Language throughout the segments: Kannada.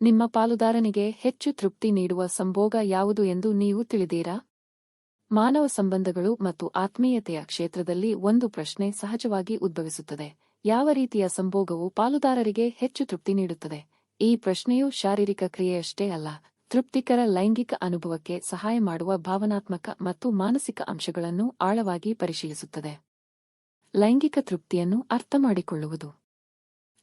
ನಿಮ್ಮ ಪಾಲುದಾರನಿಗೆ ಹೆಚ್ಚು ತೃಪ್ತಿ ನೀಡುವ ಸಂಭೋಗ ಯಾವುದು ಎಂದು ನೀವು ತಿಳಿದೀರಾ? ಮಾನವ ಸಂಬಂಧಗಳು ಮತ್ತು ಆತ್ಮೀಯತೆಯ ಕ್ಷೇತ್ರದಲ್ಲಿ ಒಂದು ಪ್ರಶ್ನೆ ಸಹಜವಾಗಿ ಉದ್ಭವಿಸುತ್ತದೆ. ಯಾವ ರೀತಿಯ ಸಂಭೋಗವು ಪಾಲುದಾರರಿಗೆ ಹೆಚ್ಚು ತೃಪ್ತಿ ನೀಡುತ್ತದೆ? ಈ ಪ್ರಶ್ನೆಯು ಶಾರೀರಿಕ ಕ್ರಿಯೆಯಷ್ಟೇ ಅಲ್ಲ, ತೃಪ್ತಿಕರ ಲೈಂಗಿಕ ಅನುಭವಕ್ಕೆ ಸಹಾಯ ಮಾಡುವ ಭಾವನಾತ್ಮಕ ಮತ್ತು ಮಾನಸಿಕ ಅಂಶಗಳನ್ನು ಆಳವಾಗಿ ಪರಿಶೀಲಿಸುತ್ತದೆ. ಲೈಂಗಿಕ ತೃಪ್ತಿಯನ್ನು ಅರ್ಥಮಾಡಿಕೊಳ್ಳುವುದು.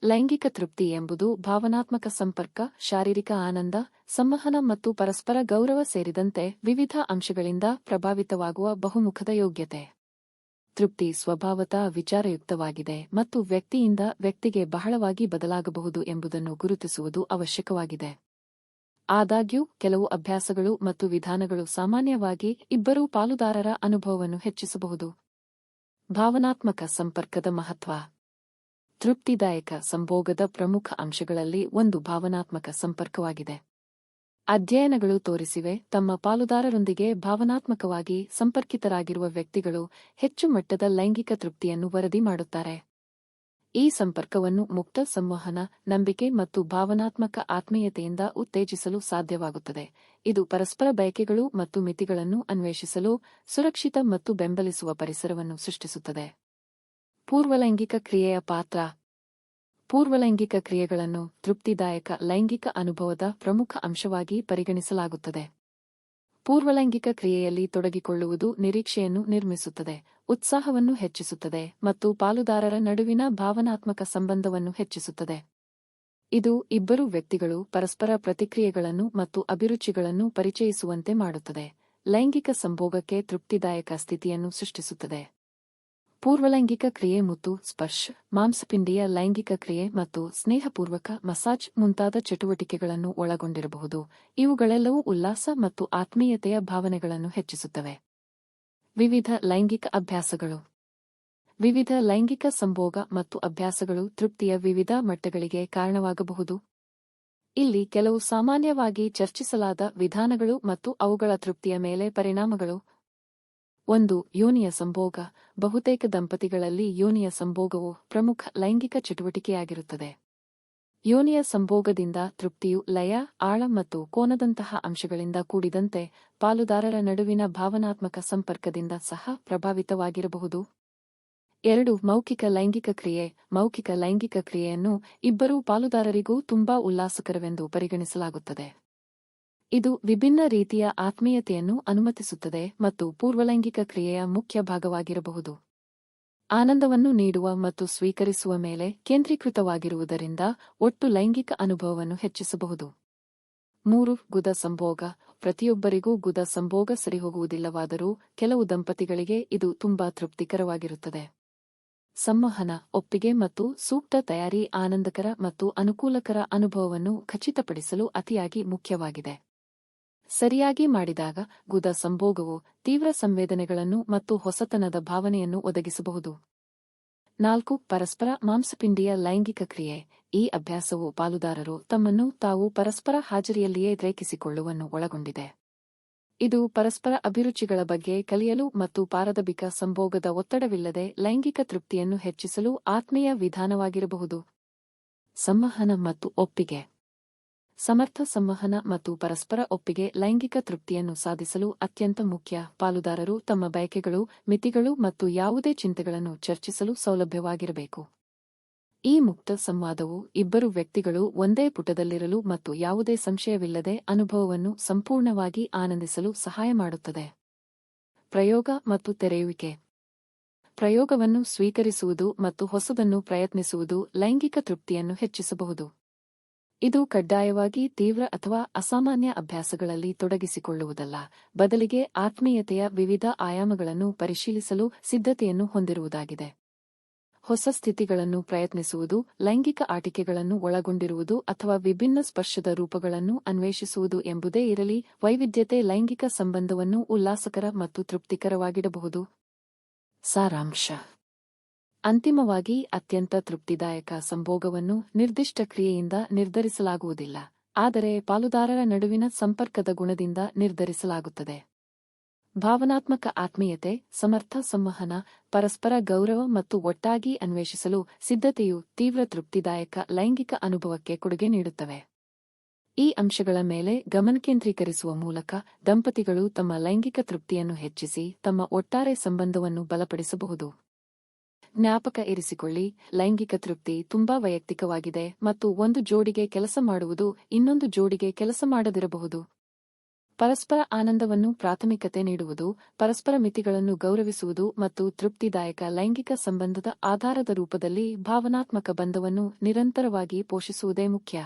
ಲೈಂಗಿಕ ತೃಪ್ತಿ ಎಂಬುದು ಭಾವನಾತ್ಮಕ ಸಂಪರ್ಕ, ಶಾರೀರಿಕ ಆನಂದ, ಸಂವಹನ ಮತ್ತು ಪರಸ್ಪರ ಗೌರವ ಸೇರಿದಂತೆ ವಿವಿಧ ಅಂಶಗಳಿಂದ ಪ್ರಭಾವಿತವಾಗುವ ಬಹುಮುಖದ ಯೋಗ್ಯತೆ. ತೃಪ್ತಿ ಸ್ವಭಾವತಃ ವಿಚಾರಯುಕ್ತವಾಗಿದೆ ಮತ್ತು ವ್ಯಕ್ತಿಯಿಂದ ವ್ಯಕ್ತಿಗೆ ಬಹಳವಾಗಿ ಬದಲಾಗಬಹುದು ಎಂಬುದನ್ನು ಗುರುತಿಸುವುದು ಅವಶ್ಯಕವಾಗಿದೆ. ಆದಾಗ್ಯೂ, ಕೆಲವು ಅಭ್ಯಾಸಗಳು ಮತ್ತು ವಿಧಾನಗಳು ಸಾಮಾನ್ಯವಾಗಿ ಇಬ್ಬರೂ ಪಾಲುದಾರರ ಅನುಭವವನ್ನು ಹೆಚ್ಚಿಸಬಹುದು. ಭಾವನಾತ್ಮಕ ಸಂಪರ್ಕದ ಮಹತ್ವ. ತೃಪ್ತಿದಾಯಕ ಸಂಭೋಗದ ಪ್ರಮುಖ ಅಂಶಗಳಲ್ಲಿ ಒಂದು ಭಾವನಾತ್ಮಕ ಸಂಪರ್ಕವಾಗಿದೆ. ಅಧ್ಯಯನಗಳು ತೋರಿಸಿವೆ, ತಮ್ಮ ಪಾಲುದಾರರೊಂದಿಗೆ ಭಾವನಾತ್ಮಕವಾಗಿ ಸಂಪರ್ಕಿತರಾಗಿರುವ ವ್ಯಕ್ತಿಗಳು ಹೆಚ್ಚು ಮಟ್ಟದ ಲೈಂಗಿಕ ತೃಪ್ತಿಯನ್ನು ವರದಿ ಮಾಡುತ್ತಾರೆ. ಈ ಸಂಪರ್ಕವನ್ನು ಮುಕ್ತ ಸಂವಹನ, ನಂಬಿಕೆ ಮತ್ತು ಭಾವನಾತ್ಮಕ ಆತ್ಮೀಯತೆಯಿಂದ ಉತ್ತೇಜಿಸಲು ಸಾಧ್ಯವಾಗುತ್ತದೆ. ಇದು ಪರಸ್ಪರ ಬಯಕೆಗಳು ಮತ್ತು ಮಿತಿಗಳನ್ನು ಅನ್ವೇಷಿಸಲು ಸುರಕ್ಷಿತ ಮತ್ತು ಬೆಂಬಲಿಸುವ ಪರಿಸರವನ್ನು ಸೃಷ್ಟಿಸುತ್ತದೆ. ಪೂರ್ವಲೈಂಗಿಕ ಕ್ರಿಯೆಯ ಪಾತ್ರ. ಪೂರ್ವಲೈಂಗಿಕ ಕ್ರಿಯೆಗಳನ್ನು ತೃಪ್ತಿದಾಯಕ ಲೈಂಗಿಕ ಅನುಭವದ ಪ್ರಮುಖ ಅಂಶವಾಗಿ ಪರಿಗಣಿಸಲಾಗುತ್ತದೆ. ಪೂರ್ವಲೈಂಗಿಕ ಕ್ರಿಯೆಯಲ್ಲಿ ತೊಡಗಿಕೊಳ್ಳುವುದು ನಿರೀಕ್ಷೆಯನ್ನು ನಿರ್ಮಿಸುತ್ತದೆ, ಉತ್ಸಾಹವನ್ನು ಹೆಚ್ಚಿಸುತ್ತದೆ ಮತ್ತು ಪಾಲುದಾರರ ನಡುವಿನ ಭಾವನಾತ್ಮಕ ಸಂಬಂಧವನ್ನು ಹೆಚ್ಚಿಸುತ್ತದೆ. ಇದು ಇಬ್ಬರು ವ್ಯಕ್ತಿಗಳು ಪರಸ್ಪರ ಪ್ರತಿಕ್ರಿಯೆಗಳನ್ನು ಮತ್ತು ಅಭಿರುಚಿಗಳನ್ನು ಪರಿಚಯಿಸುವಂತೆ ಮಾಡುತ್ತದೆ. ಲೈಂಗಿಕ ಸಂಭೋಗಕ್ಕೆ ತೃಪ್ತಿದಾಯಕ ಸ್ಥಿತಿಯನ್ನು ಸೃಷ್ಟಿಸುತ್ತದೆ. ಪೂರ್ವಲೈಂಗಿಕ ಕ್ರಿಯೆ ಮತ್ತು, ಸ್ಪರ್ಶ, ಮಾಂಸಪಿಂಡಿಯ ಲೈಂಗಿಕ ಕ್ರಿಯೆ ಮತ್ತು ಸ್ನೇಹಪೂರ್ವಕ ಮಸಾಜ್ ಮುಂತಾದ ಚಟುವಟಿಕೆಗಳನ್ನು ಒಳಗೊಂಡಿರಬಹುದು. ಇವುಗಳೆಲ್ಲವೂ ಉಲ್ಲಾಸ ಮತ್ತು ಆತ್ಮೀಯತೆಯ ಭಾವನೆಗಳನ್ನು ಹೆಚ್ಚಿಸುತ್ತವೆ. ವಿವಿಧ ಲೈಂಗಿಕ ಅಭ್ಯಾಸಗಳು. ವಿವಿಧ ಲೈಂಗಿಕ ಸಂಭೋಗ ಮತ್ತು ಅಭ್ಯಾಸಗಳು ತೃಪ್ತಿಯ ವಿವಿಧ ಮಟ್ಟಗಳಿಗೆ ಕಾರಣವಾಗಬಹುದು. ಇಲ್ಲಿ ಕೆಲವು ಸಾಮಾನ್ಯವಾಗಿ ಚರ್ಚಿಸಲಾದ ವಿಧಾನಗಳು ಮತ್ತು ಅವುಗಳ ತೃಪ್ತಿಯ ಮೇಲೆ ಪರಿಣಾಮಗಳು ಒಂದು ಯೋನಿಯ ಸಂಭೋಗ. ಬಹುತೇಕ ದಂಪತಿಗಳಲ್ಲಿ ಯೋನಿಯ ಸಂಭೋಗವು ಪ್ರಮುಖ ಲೈಂಗಿಕ ಚಟುವಟಿಕೆಯಾಗಿರುತ್ತದೆ. ಯೋನಿಯ ಸಂಭೋಗದಿಂದ ತೃಪ್ತಿಯು ಲಯ, ಆಳ ಮತ್ತು ಕೋನದಂತಹ ಅಂಶಗಳಿಂದ ಕೂಡಿದಂತೆ ಪಾಲುದಾರರ ನಡುವಿನ ಭಾವನಾತ್ಮಕ ಸಂಪರ್ಕದಿಂದ ಸಹ ಪ್ರಭಾವಿತವಾಗಿರಬಹುದು. ಎರಡು, ಮೌಖಿಕ ಲೈಂಗಿಕ ಕ್ರಿಯೆ. ಮೌಖಿಕ ಲೈಂಗಿಕ ಕ್ರಿಯೆಯನ್ನು ಇಬ್ಬರೂ ಪಾಲುದಾರರಿಗೂ ತುಂಬಾ ಉಲ್ಲಾಸಕರವೆಂದು ಪರಿಗಣಿಸಲಾಗುತ್ತದೆ. ಇದು ವಿಭಿನ್ನ ರೀತಿಯ ಆತ್ಮೀಯತೆಯನ್ನು ಅನುಮತಿಸುತ್ತದೆ ಮತ್ತು ಪೂರ್ವಲೈಂಗಿಕ ಕ್ರಿಯೆಯ ಮುಖ್ಯ ಭಾಗವಾಗಿರಬಹುದು. ಆನಂದವನ್ನು ನೀಡುವ ಮತ್ತು ಸ್ವೀಕರಿಸುವ ಮೇಲೆ ಕೇಂದ್ರೀಕೃತವಾಗಿರುವುದರಿಂದ ಒಟ್ಟು ಲೈಂಗಿಕ ಅನುಭವವನ್ನು ಹೆಚ್ಚಿಸಬಹುದು. ಮೂರು, ಗುದ ಸಂಭೋಗ. ಪ್ರತಿಯೊಬ್ಬರಿಗೂ ಗುದ ಸಂಭೋಗ ಸರಿಹೋಗುವುದಿಲ್ಲವಾದರೂ ಕೆಲವು ದಂಪತಿಗಳಿಗೆ ಇದು ತುಂಬಾ ತೃಪ್ತಿಕರವಾಗಿರುತ್ತದೆ. ಸಂವಹನ, ಒಪ್ಪಿಗೆ ಮತ್ತು ಸೂಕ್ತ ತಯಾರಿ ಆನಂದಕರ ಮತ್ತು ಅನುಕೂಲಕರ ಅನುಭವವನ್ನು ಖಚಿತಪಡಿಸಲು ಅತಿಯಾಗಿ ಮುಖ್ಯವಾಗಿದೆ. ಸರಿಯಾಗಿ ಮಾಡಿದಾಗ ಗುದ ಸಂಭೋಗವು ತೀವ್ರ ಸಂವೇದನೆಗಳನ್ನು ಮತ್ತು ಹೊಸತನದ ಭಾವನೆಯನ್ನು ಒದಗಿಸಬಹುದು. ನಾಲ್ಕು, ಪರಸ್ಪರ ಮಾಂಸಪಿಂಡಿಯ ಲೈಂಗಿಕ ಕ್ರಿಯೆ. ಈ ಅಭ್ಯಾಸವು ಪಾಲುದಾರರು ತಮ್ಮನ್ನು ತಾವು ಪರಸ್ಪರ ಹಾಜರಿಯಲ್ಲಿಯೇ ರೇಖಿಸಿಕೊಳ್ಳುವನ್ನು ಒಳಗೊಂಡಿದೆ. ಇದು ಪರಸ್ಪರ ಅಭಿರುಚಿಗಳ ಬಗ್ಗೆ ಕಲಿಯಲು ಮತ್ತು ಪಾರದಬಿಕ ಸಂಭೋಗದ ಒತ್ತಡವಿಲ್ಲದೆ ಲೈಂಗಿಕ ತೃಪ್ತಿಯನ್ನು ಹೆಚ್ಚಿಸಲು ಆತ್ಮೀಯ ವಿಧಾನವಾಗಿರಬಹುದು. ಸಂವಹನ ಮತ್ತು ಒಪ್ಪಿಗೆ. ಸಮರ್ಥ ಸಂವಹನ ಮತ್ತು ಪರಸ್ಪರ ಒಪ್ಪಿಗೆ ಲೈಂಗಿಕ ತೃಪ್ತಿಯನ್ನು ಸಾಧಿಸಲು ಅತ್ಯಂತ ಮುಖ್ಯ. ಪಾಲುದಾರರು ತಮ್ಮ ಬಯಕೆಗಳು, ಮಿತಿಗಳು ಮತ್ತು ಯಾವುದೇ ಚಿಂತೆಗಳನ್ನು ಚರ್ಚಿಸಲು ಸೌಲಭ್ಯವಾಗಿರಬೇಕು. ಈ ಮುಕ್ತ ಸಂವಾದವು ಇಬ್ಬರು ವ್ಯಕ್ತಿಗಳು ಒಂದೇ ಪುಟದಲ್ಲಿರಲು ಮತ್ತು ಯಾವುದೇ ಸಂಶಯವಿಲ್ಲದೆ ಅನುಭವವನ್ನು ಸಂಪೂರ್ಣವಾಗಿ ಆನಂದಿಸಲು ಸಹಾಯ ಮಾಡುತ್ತದೆ. ಪ್ರಯೋಗ ಮತ್ತು ತೆರೆಯುವಿಕೆ. ಪ್ರಯೋಗವನ್ನು ಸ್ವೀಕರಿಸುವುದು ಮತ್ತು ಹೊಸದನ್ನು ಪ್ರಯತ್ನಿಸುವುದು ಲೈಂಗಿಕ ತೃಪ್ತಿಯನ್ನು ಹೆಚ್ಚಿಸಬಹುದು. ಇದು ಕಡ್ಡಾಯವಾಗಿ ತೀವ್ರ ಅಥವಾ ಅಸಾಮಾನ್ಯ ಅಭ್ಯಾಸಗಳಲ್ಲಿ ತೊಡಗಿಸಿಕೊಳ್ಳುವುದಲ್ಲ. ಬದಲಿಗೆ ಆತ್ಮೀಯತೆಯ ವಿವಿಧ ಆಯಾಮಗಳನ್ನು ಪರಿಶೀಲಿಸಲು ಸಿದ್ಧತೆಯನ್ನು ಹೊಂದಿರುವುದಾಗಿದೆ. ಹೊಸ ಸ್ಥಿತಿಗಳನ್ನು ಪ್ರಯತ್ನಿಸುವುದು, ಲೈಂಗಿಕ ಆಟಿಕೆಗಳನ್ನು ಒಳಗೊಂಡಿರುವುದು ಅಥವಾ ವಿಭಿನ್ನ ಸ್ಪರ್ಶದ ರೂಪಗಳನ್ನು ಅನ್ವೇಷಿಸುವುದು ಎಂಬುದೇ ಇರಲಿ, ವೈವಿಧ್ಯತೆ ಲೈಂಗಿಕ ಸಂಬಂಧವನ್ನು ಉಲ್ಲಾಸಕರ ಮತ್ತು ತೃಪ್ತಿಕರವಾಗಿಡಬಹುದು. ಸಾರಾಂಶ. ಅಂತಿಮವಾಗಿ ಅತ್ಯಂತ ತೃಪ್ತಿದಾಯಕ ಸಂಭೋಗವನ್ನು ನಿರ್ದಿಷ್ಟ ಕ್ರಿಯೆಯಿಂದ ನಿರ್ಧರಿಸಲಾಗುವುದಿಲ್ಲ, ಆದರೆ ಪಾಲುದಾರರ ನಡುವಿನ ಸಂಪರ್ಕದ ಗುಣದಿಂದ ನಿರ್ಧರಿಸಲಾಗುತ್ತದೆ. ಭಾವನಾತ್ಮಕ ಆತ್ಮೀಯತೆ, ಸಮರ್ಥ ಸಂವಹನ, ಪರಸ್ಪರ ಗೌರವ ಮತ್ತು ಒಟ್ಟಾಗಿ ಅನ್ವೇಷಿಸಲು ಸಿದ್ಧತೆಯು ತೀವ್ರ ತೃಪ್ತಿದಾಯಕ ಲೈಂಗಿಕ ಅನುಭವಕ್ಕೆ ಕೊಡುಗೆ ನೀಡುತ್ತವೆ. ಈ ಅಂಶಗಳ ಮೇಲೆ ಗಮನ ಕೇಂದ್ರೀಕರಿಸುವ ಮೂಲಕ ದಂಪತಿಗಳು ತಮ್ಮ ಲೈಂಗಿಕ ತೃಪ್ತಿಯನ್ನು ಹೆಚ್ಚಿಸಿ ತಮ್ಮ ಒಟ್ಟಾರೆ ಸಂಬಂಧವನ್ನು ಬಲಪಡಿಸಬಹುದು. ಜ್ಞಾಪಕ ಇರಿಸಿಕೊಳ್ಳಿ. ಲೈಂಗಿಕ ತೃಪ್ತಿ ತುಂಬಾ ವೈಯಕ್ತಿಕವಾಗಿದೆ ಮತ್ತು ಒಂದು ಜೋಡಿಗೆ ಕೆಲಸ ಮಾಡುವುದು ಇನ್ನೊಂದು ಜೋಡಿಗೆ ಕೆಲಸ ಮಾಡದಿರಬಹುದು. ಪರಸ್ಪರ ಆನಂದವನ್ನು ಪ್ರಾಥಮಿಕತೆ ನೀಡುವುದು, ಪರಸ್ಪರ ಮಿತಿಗಳನ್ನು ಗೌರವಿಸುವುದು ಮತ್ತು ತೃಪ್ತಿದಾಯಕ ಲೈಂಗಿಕ ಸಂಬಂಧದ ಆಧಾರದ ರೂಪದಲ್ಲಿ ಭಾವನಾತ್ಮಕ ಬಂಧವನ್ನು ನಿರಂತರವಾಗಿ ಪೋಷಿಸುವುದೇ ಮುಖ್ಯ.